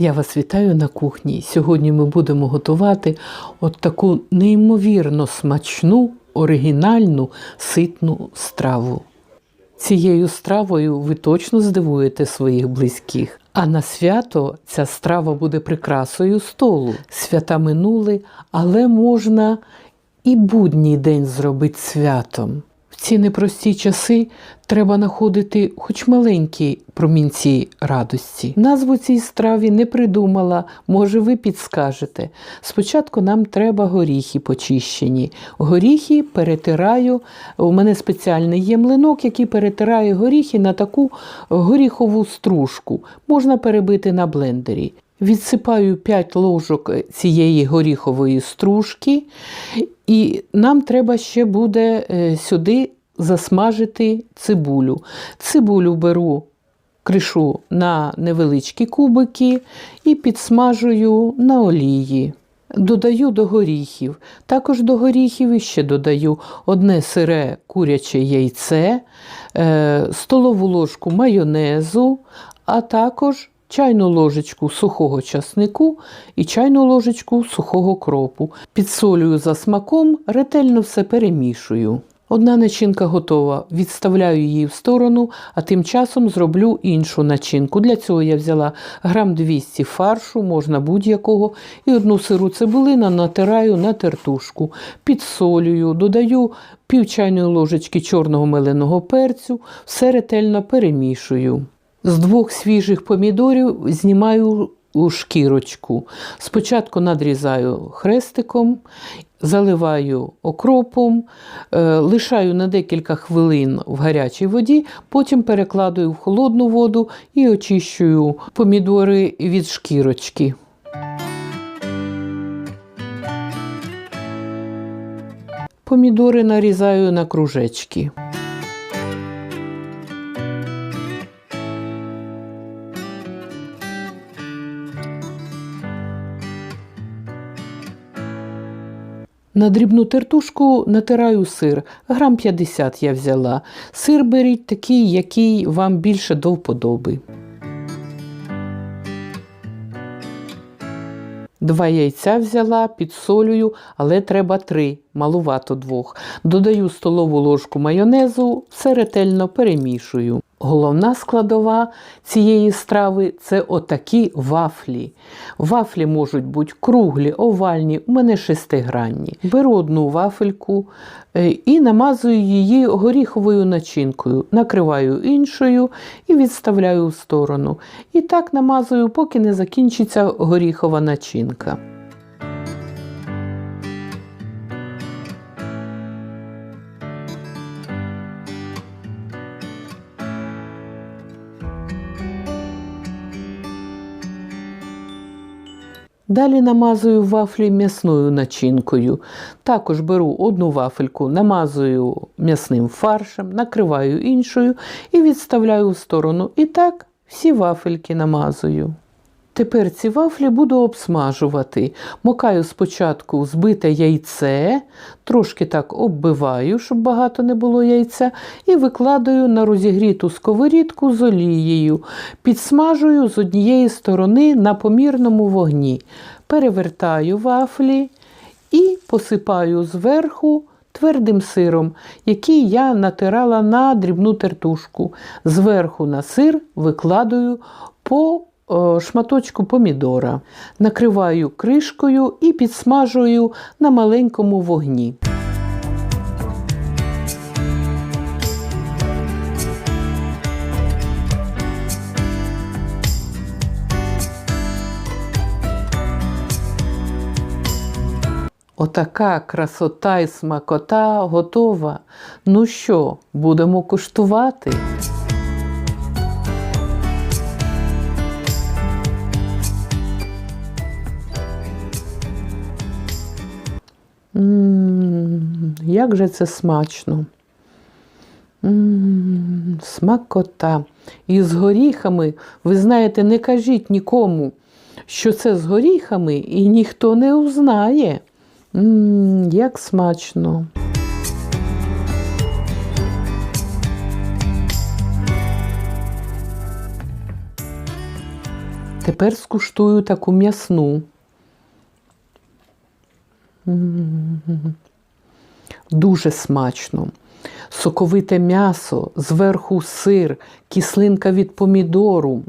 Я вас вітаю на кухні. Сьогодні ми будемо готувати от таку неймовірно смачну, оригінальну, ситну страву. Цією стравою ви точно здивуєте своїх близьких. А на свято ця страва буде прикрасою столу. Свята минули, але можна і будній день зробити святом. Ці непрості часи треба знаходити хоч маленькі промінці радості. Назву цій страві не придумала, може, ви підскажете. Спочатку нам треба горіхи почищені. Горіхи перетираю. У мене спеціальний є млинок, який перетирає горіхи на таку горіхову стружку. Можна перебити на блендері. Відсипаю 5 ложок цієї горіхової стружки, і нам треба ще буде е, сюди засмажити цибулю. Цибулю беру, кришу на невеличкі кубики і підсмажую на олії. Додаю до горіхів. Також до горіхів іще додаю одне сире куряче яйце, е, столову ложку майонезу, а також чайну ложечку сухого часнику і чайну ложечку сухого кропу. Підсолюю за смаком, ретельно все перемішую. Одна начинка готова, відставляю її в сторону, а тим часом зроблю іншу начинку. Для цього я взяла грам 200 фаршу, можна будь-якого, і одну сиру цибулину натираю на тертушку, підсолюю, додаю пів чайної ложечки чорного меленого перцю, все ретельно перемішую. З двох свіжих помідорів знімаю шкірочку. Спочатку надрізаю хрестиком, заливаю окропом, е, лишаю на декілька хвилин в гарячій воді, потім перекладаю в холодну воду і очищую помідори від шкірочки. Помідори нарізаю на кружечки. На дрібну тертушку натираю сир. Грам 50 я взяла. Сир беріть такий, який вам більше до вподоби. Два яйця взяла, підсолюю, але треба три, малувато двох. Додаю столову ложку майонезу, все ретельно перемішую. Головна складова цієї страви це отакі вафлі. Вафлі можуть бути круглі, овальні, у мене шестигранні. Беру одну вафельку е, і намазую її горіховою начинкою, накриваю іншою і відставляю в сторону. І так намазую, поки не закінчиться горіхова начинка. Далі намазую вафлі м'ясною начинкою. Також беру одну вафельку, намазую м'ясним фаршем, накриваю іншою і відставляю в сторону. І так всі вафельки намазую. Тепер ці вафлі буду обсмажувати. Мокаю спочатку збите яйце, трошки так оббиваю, щоб багато не було яйця, і викладаю на розігріту сковорідку з олією. Підсмажую з однієї сторони на помірному вогні. Перевертаю вафлі і посипаю зверху твердим сиром, який я натирала на дрібну тертушку. Зверху на сир викладаю по шматочку помідора, накриваю кришкою і підсмажую на маленькому вогні. Отака красота і смакота готова. Ну що, будемо куштувати? М, Як же це смачно. М, Смакота. І з горіхами, ви знаєте, не кажіть нікому, що це з горіхами, і ніхто не узнає. М, Як смачно. тепер скуштую таку м'ясну. Дуже смачно. Соковите м'ясо, зверху сир, кислинка від помідору.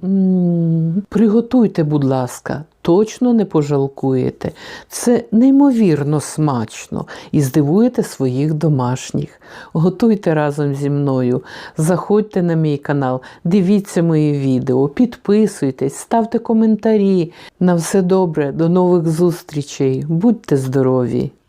Приготуйте, будь ласка, точно не пожалкуєте. Це неймовірно смачно і здивуєте своїх домашніх. Готуйте разом зі мною. Заходьте на мій канал, дивіться мої відео, підписуйтесь, ставте коментарі. На все добре, до нових зустрічей. Будьте здорові!